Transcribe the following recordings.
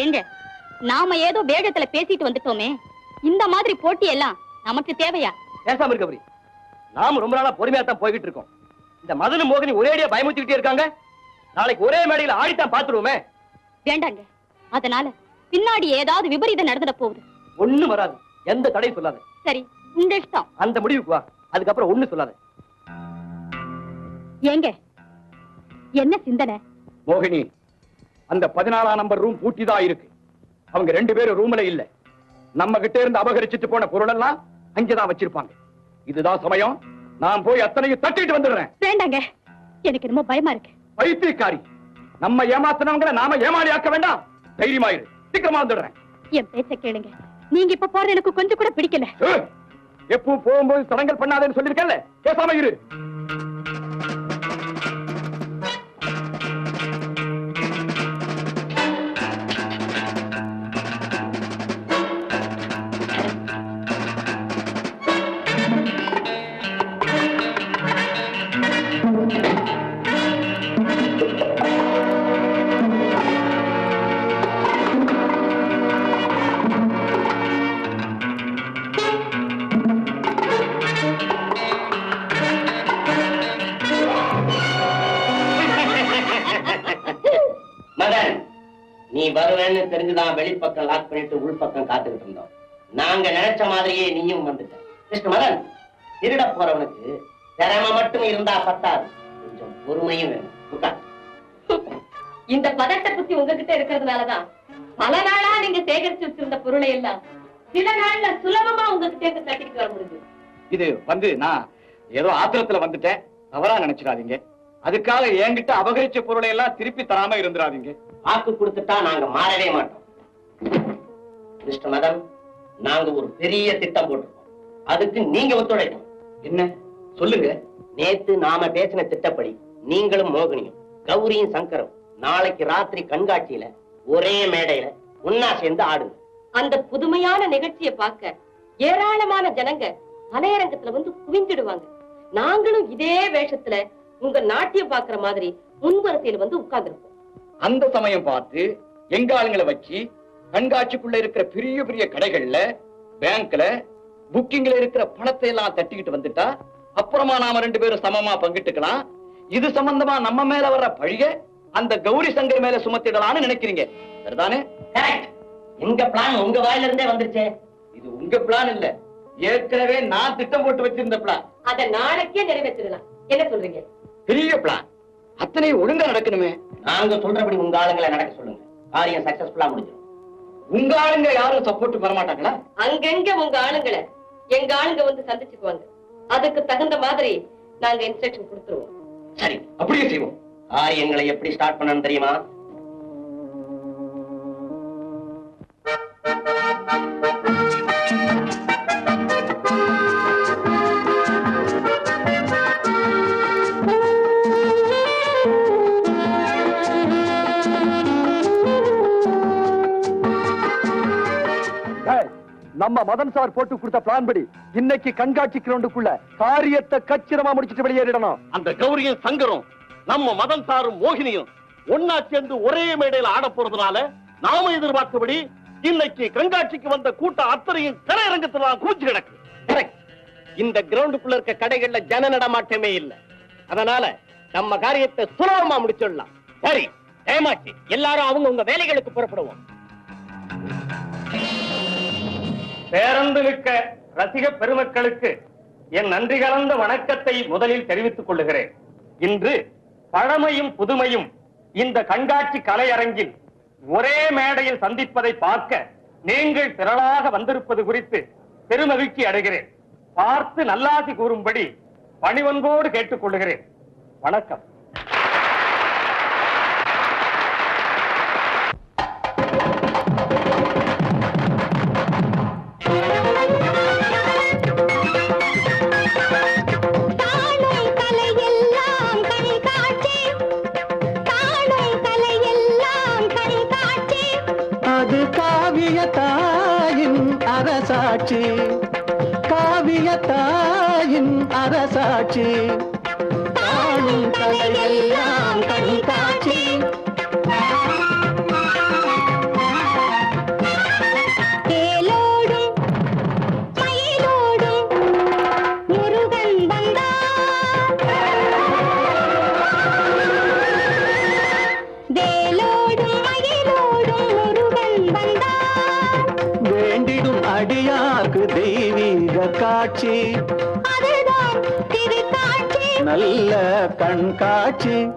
ஏங்க நாம ஏதோ வேகத்துல பேசிட்டு வந்துட்டோமே. இந்த மாதிரி போட்டி எல்லாம் நமக்கு தேவையா? பேசாம இருக்க நாம ரொம்ப நாளா பொறுமையா தான் போய்கிட்டு இருக்கோம். இந்த மதனு மோகினி ஒரேடியா பயமுறுத்திக்கிட்டே இருக்காங்க. நாளைக்கு ஒரே மேடையில ஆடித்தான் பாத்துருவோமே வேண்டாங்க. அதனால பின்னாடி ஏதாவது விபரீதம் நடந்துட போகுது. ஒண்ணும் வராது. எந்த தடையும் சொல்லாத. சரி உங்க இஷ்டம். அந்த முடிவுக்கு வா. அதுக்கப்புறம் ஒண்ணு சொல்லாத. ஏங்க என்ன சிந்தனை? மோகினி அந்த பதினாலாம் நம்பர் ரூம் பூட்டி தான் இருக்கு. அவங்க ரெண்டு பேரும் ரூம்ல இல்ல. நம்ம கிட்ட இருந்து அபகரிச்சிட்டு போன பொருள் எல்லாம் அங்கதான் வச்சிருப்பாங்க. இதுதான் சமயம். நான் போய் அத்தனையும் தட்டிட்டு வந்துடுறேன். வேண்டாங்க. எனக்கு என்னமோ பயமா இருக்கு. பைத்தியக்காரி. நம்ம ஏமாத்தினவங்களை நாம ஏமாளி ஆக்க வேண்டாம். தைரியமாயிரு. சீக்கிரமா வந்துடுறேன். என் பேச்ச கேளுங்க. நீங்க இப்ப போறது எனக்கு கொஞ்சம் கூட பிடிக்கல. எப்பவும் போகும்போது தடங்கல் பண்ணாதேன்னு சொல்லிருக்கல பேசாம இரு. தெரிஞ்சுதான் வெளிப்பக்கம் லாக் பண்ணிட்டு உள்பக்கம் காத்துக்கிட்டு இருந்தோம். நாங்க நினைச்ச மாதிரியே நீயும் வந்துட்ட. மிஸ்டர் மதன் திருட போறவனுக்கு திறமை மட்டும் இருந்தா பத்தாது. கொஞ்சம் பொறுமையும் வேணும். இந்த பதட்ட புத்தி உங்ககிட்ட இருக்கிறதுனாலதான் பல நாளா நீங்க சேகரிச்சு வச்சிருந்த பொருளை எல்லாம் சில நாள்ல சுலபமா உங்ககிட்ட இருந்து தட்டிட்டு வர முடியுது இது வந்து நான் ஏதோ ஆத்திரத்துல வந்துட்டேன். தவறா நினைச்சிடாதீங்க. அதுக்காக என்கிட்ட அபகரிச்ச பொருளை எல்லாம் திருப்பி தராம இருந்துடாதீங்க. வாக்கு கொடுத்துட்டா நாங்க மாறவே மாட்டோம். மிஸ்டர் மதன் நாங்க ஒரு பெரிய திட்டம் போட்டிருக்கோம். அதுக்கு நீங்க ஒத்துழைக்கணும். என்ன? சொல்லுங்க. நேத்து நாம பேசின திட்டப்படி நீங்களும் மோகினியும் கௌரியும் சங்கரும் நாளைக்கு ராத்திரி கண்காட்சியில ஒரே மேடையில ஒன்னா சேர்ந்து ஆடுங்க. அந்த புதுமையான நிகழ்ச்சியை பார்க்க ஏராளமான ஜனங்க மலையரங்கத்துல வந்து குவிஞ்சிடுவாங்க நாங்களும் இதே வேஷத்துல உங்க நாட்டியம் பாக்குற மாதிரி முன்வரிசையில வந்து உட்கார்ந்துருப்போம். அந்த சமயம் பார்த்து எங்க ஆளுங்களை வச்சு கண்காட்சிக்குள்ள இருக்கிற பெரிய பெரிய கடைகள்ல பேங்க்ல புக்கிங்ல இருக்கிற பணத்தை எல்லாம் தட்டிக்கிட்டு வந்துட்டா அப்புறமா நாம ரெண்டு பேரும் சமமா பங்கிட்டுக்கலாம். இது சம்பந்தமா நம்ம மேல வர்ற பழிய அந்த கௌரி சங்கர் மேல சுமத்திடலாம்னு நினைக்கிறீங்க. சரிதானே? எங்க பிளான் உங்க வாயில இருந்தே வந்துருச்சே. இது உங்க பிளான் இல்ல. ஏற்கனவே நான் திட்டம் போட்டு வச்சிருந்த பிளான் அத நாளைக்கே நிறைவேற்றிடலாம். என்ன சொல்றீங்க? பெரிய பிளான் அத்தனை ஒழுங்கா நடக்கணுமே. நாங்க சொல்றபடி உங்க ஆளுங்களை நடக்க சொல்லுங்க. காரியம் சக்சஸ்ஃபுல்லா முடிஞ்சிடும். உங்க ஆளுங்க யாரும் சப்போர்ட் பண்ண மாட்டாங்களா அங்கங்க உங்க ஆளுங்களை எங்க ஆளுங்க வந்து சந்திச்சுக்குவாங்க. அதுக்கு தகுந்த மாதிரி நாங்க இன்ஸ்ட்ரக்ஷன் கொடுத்துருவோம். சரி அப்படியே செய்வோம். காரியங்களை எப்படி ஸ்டார்ட் பண்ணணும் தெரியுமா? நம்ம மதன் சார் போட்டு கொடுத்த பிளான் படி இன்னைக்கு கண்காட்சி கிரவுண்டுக்குள்ள காரியத்தை கச்சிதமா முடிச்சிட்டு வெளியேறிடணும். அந்த கௌரியும் சங்கரும் நம்ம மதன் சாரும் மோகினியும் ஒன்னா சேர்ந்து ஒரே மேடையில ஆட போறதுனால நாம எதிர்பார்த்தபடி இன்னைக்கு கண்காட்சிக்கு வந்த கூட்டம் அத்தனையும் திரையரங்கத்துல கூச்சு கிடக்கு. இந்த கிரவுண்டுக்குள்ள இருக்க கடைகள்ல ஜன நடமாட்டமே இல்ல. அதனால நம்ம காரியத்தை சுலபமா முடிச்சிடலாம். சரி ஏமாச்சி எல்லாரும் அவங்க உங்க வேலைகளுக்கு புறப்படுவோம். பேரந்து மிக்க ரசிக பெருமக்களுக்கு என் நன்றி கலந்த வணக்கத்தை முதலில் தெரிவித்துக் கொள்ளுகிறேன். இன்று பழமையும் புதுமையும் இந்த கண்காட்சி கலையரங்கில் ஒரே மேடையில் சந்திப்பதை பார்க்க நீங்கள் திரளாக வந்திருப்பது குறித்து பெருமகிழ்ச்சி அடைகிறேன். பார்த்து நல்லாசி கூறும்படி பணிவன்போடு கேட்டுக்கொள்ளுகிறேன் வணக்கம். அது காவிய தாயின் அரசாட்சி. காவிய தாயின் அரசாட்சி. காணும் கலையெல்லாம் அடியாக்கு தெய்வீக காட்சி. நல்ல கண் காட்சி.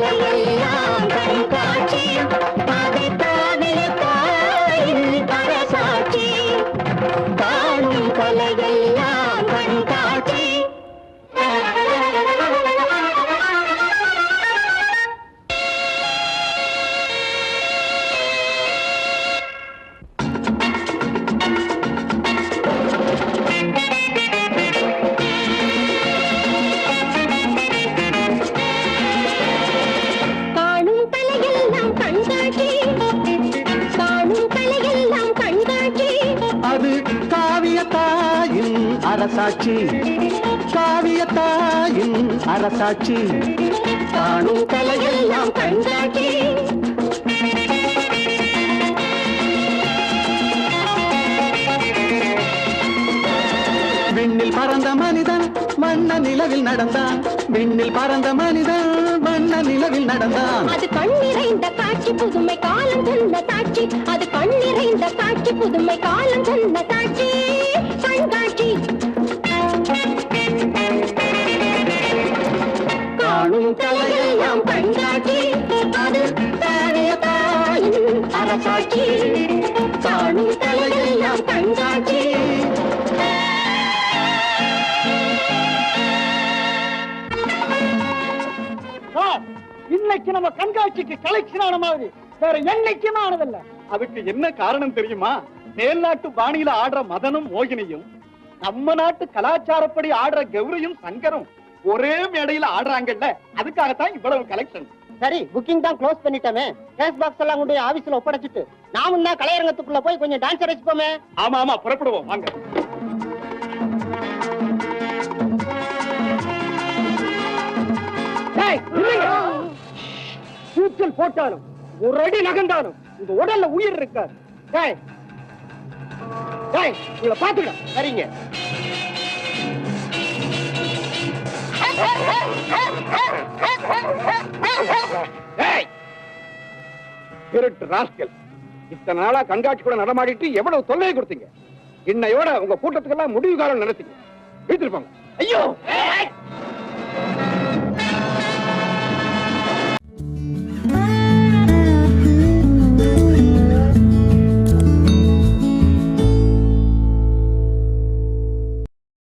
கலையெல்லாம் கண்காட்சி. காணும் கலையெல்லாம் கண்காட்சி. அது காவிய தாயின் அரசாட்சி. காவிய தாயின் அரசாட்சி. காணும் கலையெல்லாம் கண்காட்சி. விண்ணில் பறந்த மனிதன் மன்ன நிலவில் நடந்தான். விண்ணில் பறந்த மனிதன் என்ன நிலவில் நடந்தான்? அது கண்ணிறைந்த காட்சி புதுமை காலம் சொன்ன காட்சி. அது கண்ணிறைந்த காட்சி புதுமை காலம் சொன்ன காட்சி. கண்காட்சி. காணும் கலையெல்லாம் கண்காட்சி. அது அரசாட்சி. காணும் கலையெல்லாம் கண்காட்சி. இன்னைக்கு நம்ம கண்காட்சிக்கு கலெக்ஷன் ஆன மாதிரி. வேற என்னைக்குமே ஆனதில்ல. அதுக்கு என்ன காரணம் தெரியுமா? மேல்நாட்டு பாணியில ஆடுற மதனும் மோகினியும் நம்ம நாட்டு கலாச்சாரப்படி ஆடுற கௌரியும் சங்கரும் ஒரே மேடையில ஆடுறாங்கல்ல? அதுக்காகத்தான் இவ்வளவு கலெக்ஷன் சரி புக்கிங் தான் க்ளோஸ் பண்ணிட்டோமே. கேஸ் பாக்ஸ் எல்லாம் கொண்டு ஆபீஸ்ல ஒப்படைச்சிட்டு நாமும் தான் கலையரங்கத்துக்குள்ள போய் கொஞ்சம் டான்ஸ் அரைச்சுப்போமே ஆமா ஆமா புறப்படுவோம். வாங்க. கூச்சல் போட்டாலும் ஒரு அடி நகர்ந்தாலும் இந்த உடல்ல உயிர் இருக்காது. டேய். டேய் உங்களை பாத்துக்க சரிங்க திருட்டு ராஸ்கல். இத்தனை நாளா கண்காட்சி கூட நடமாடிட்டு எவ்வளவு தொல்லையை கொடுத்தீங்க? இன்னையோட உங்க கூட்டத்துக்கெல்லாம் முடிவு காலம் நடத்தீங்க. வீட்டுக்கு ஐயோ!